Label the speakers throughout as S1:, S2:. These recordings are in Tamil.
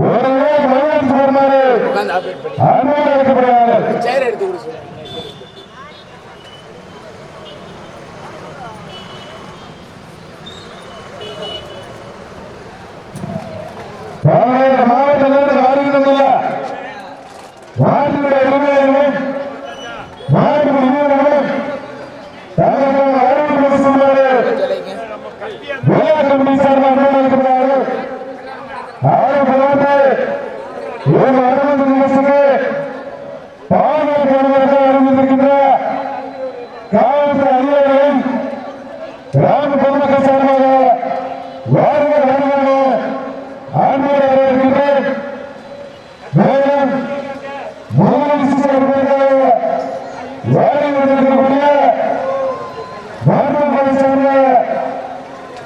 S1: ஒரு அனுமதி அளிக்கப்படுகிறார்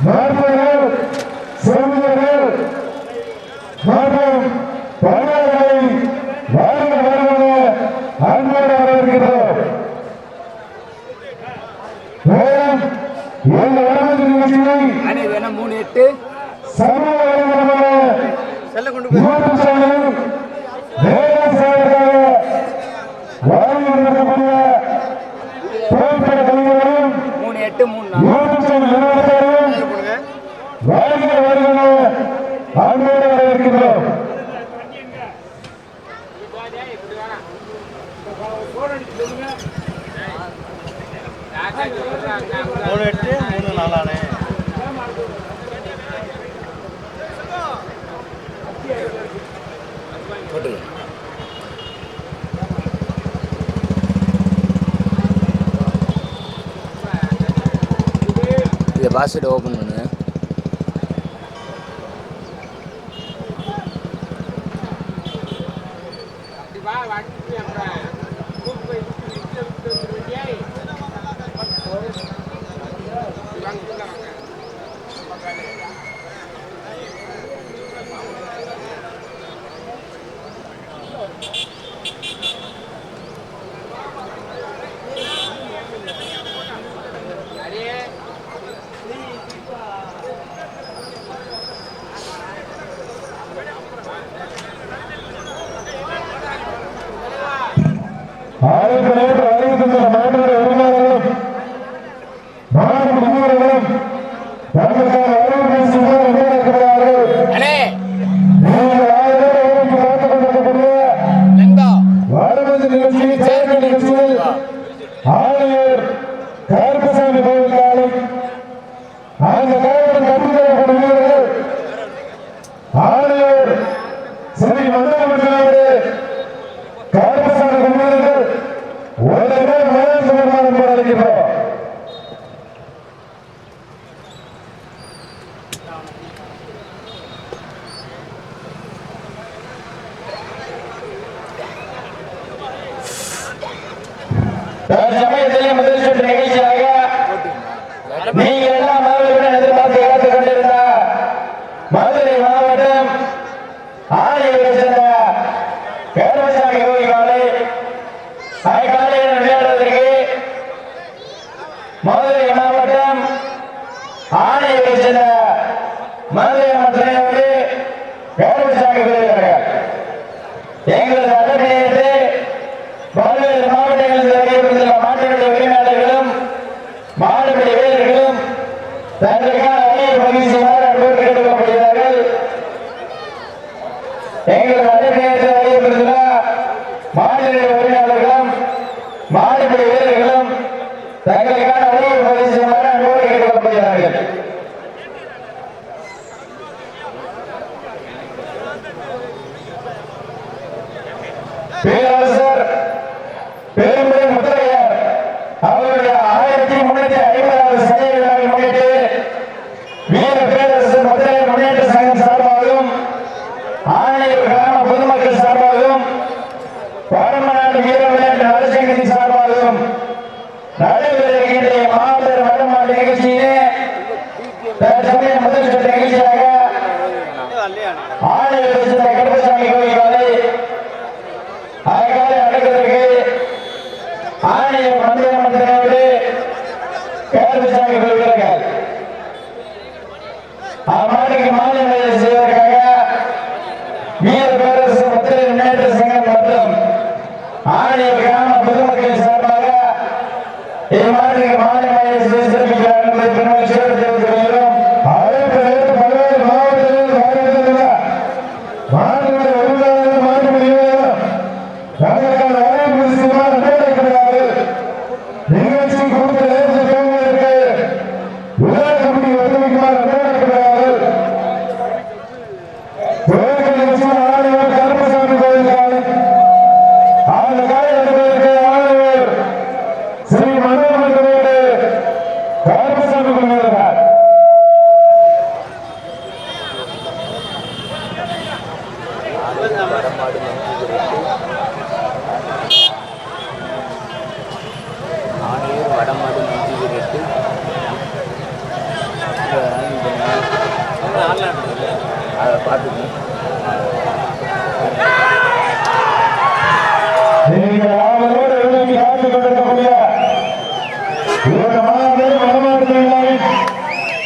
S1: நாற்பதர் செல்வியர் மற்றும் பணியாளர்களை வாழ்க வருவத அன்போடு வரவேற்கிறோம். மேலும் இந்த வரவேற்பு நிகழ்ச்சியை சமூக வாழ்ந்து இருக்கக்கூடிய
S2: மூணு. எட்டு மூணு
S1: வருகிற வருகிற அன்போடு வரவேற்கின்றோம்.
S3: மூணு எட்டு மூணு நாலானே.
S2: போட்டுக்கலாம் பாஸ்கெட் ஓப்பன்
S1: பண்ணு. Thank you.
S4: சமயத்திலே முதல் சுற்று நிகழ்ச்சியாக நீங்கள் எல்லாம் மாணவர்களுடன் கொண்டிருந்த மதுரை மாவட்டம் ஆணையை சேர்ந்த பேரசாமி காலை அக்காலையில் விளையாடுவதற்கு மாவட்டம் ஆணையை சேர்ந்த மதுரை மாவட்டத்தில் பேரசாமி கோவில் எங்களது அடமே பேரரசர் பெரும்புரை முதலையர் அவருடைய ஆயிரத்தி முன்னூத்தி ஐம்பதாவது சதவீத గౌరవ సభకు మీదుగా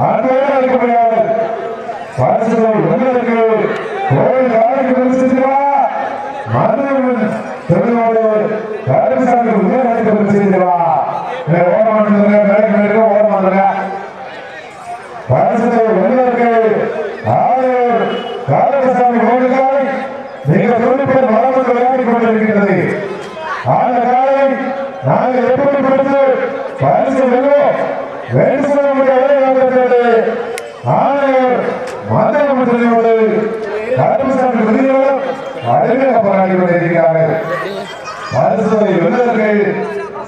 S4: ஆண்மையாக அழைக்கப்படுகிறார்கள் வாரிசுகள் உடலுக்கு கோயில்
S1: யாருக்கு பரிசுகிறா மதுரையுடன் திருநோடு யாருசாமி உடனே அழைக்க பரிசுகிறா ஓரம்
S4: பண்ணுங்க மேலே
S1: மேலே ஓரம் பண்ணுங்க வாரிசுகள் உடலுக்கு ஆளுநர் யாருசாமி கோயில்கள் நீங்கள் குறிப்பிட்ட மரபுக்கு விளையாடி கொண்டிருக்கிறது ஆன காலை நாங்கள் எப்படி கொடுத்து பரிசு வேணும் வேண்டும் என்பது கருமசாமி விருதுகளும் அருமையாக போராடி கொண்டிருக்கிறார்கள் அரசுவை விருதுகளுக்கு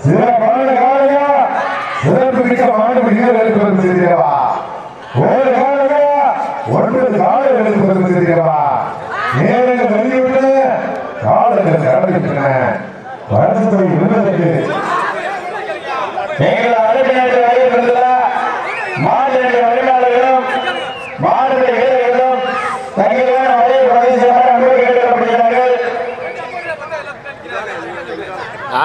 S1: சிறப்பான காலையா சிறப்பு மிக்க மாடு வீரர்களுக்கு வந்து செய்திருக்கிறவா ஒரு காலையா ஒன்பது காலைகளுக்கு வந்து செய்திருக்கிறவா நேரங்கள் வெளியிட்டு காலைகள் நடக்கின்றன அரசுவை விருதுகளுக்கு நேரா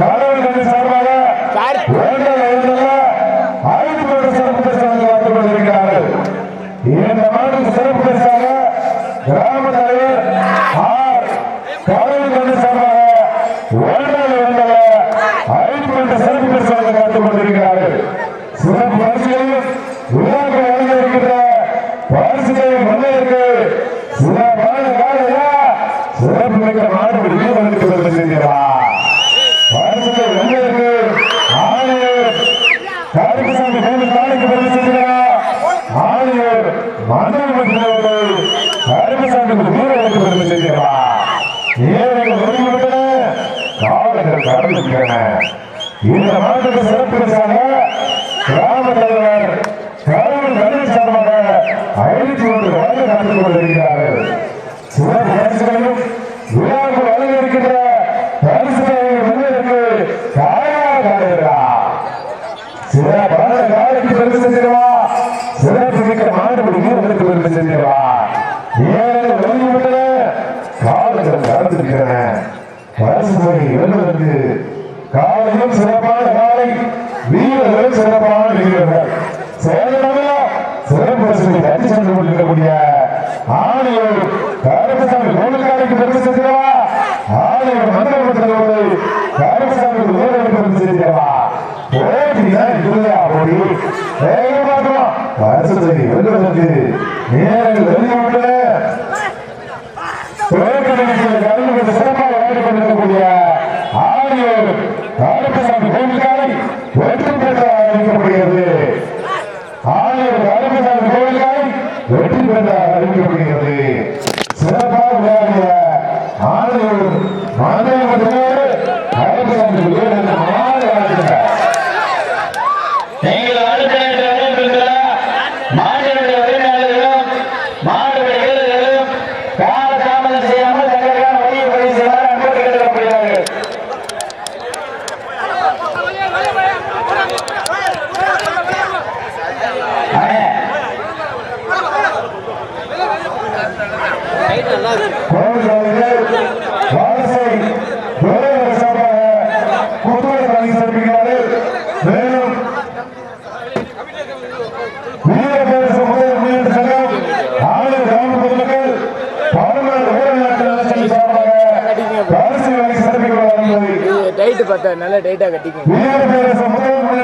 S1: కావాలి அறிவிக்கப்படுகிறது
S2: நீட்டா கட்டிக்கோங்க.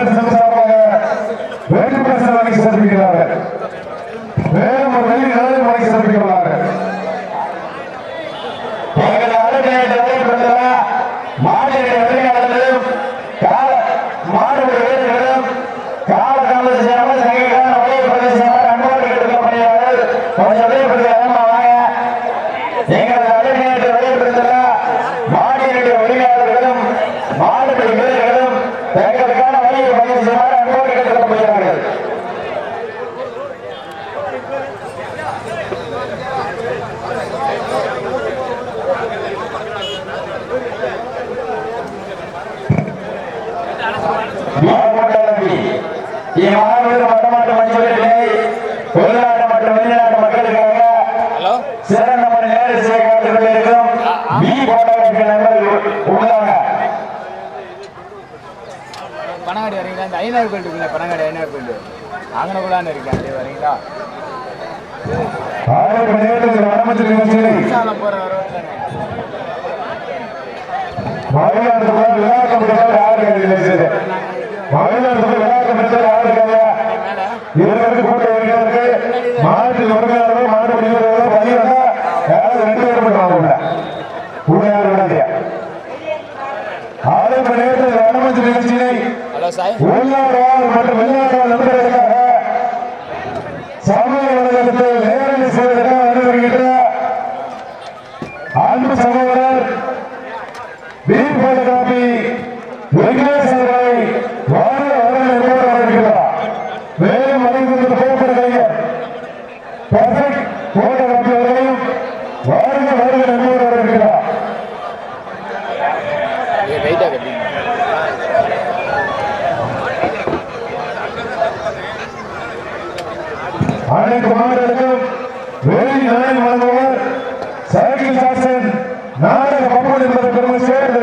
S4: மாவட்ட
S2: பனங்காடி வரீங்களா? இந்த ஐநூறு கோயில் இருக்குல்ல பனங்காடி ஐநூறு கோயில். அங்கனக்குள்ளான்னு இருக்கேன் அப்படியே வரீங்களா?
S1: போற மாட்டு உரிமையாளர்கள் மாடு பிடிக்கிறவர்கள் பணி வந்தா யாராவது ரெண்டு பேர் பண்றாங்க உள்ள உண்மையாளர் விடாதியா ஆலய நேரத்தில் நிகழ்ச்சியினை
S2: ஹலோ சாய்.
S1: உள்ளாடா மற்றும் வெளியாடா நண்பர்களுக்காக
S2: சாமியார்
S1: வணக்கத்தை குமாரருக்கும் வேலை நலன் வழங்குவார் சைக்கிள் சாசன் நாடக பப்பன் என்பதை பெருமை சேர்ந்து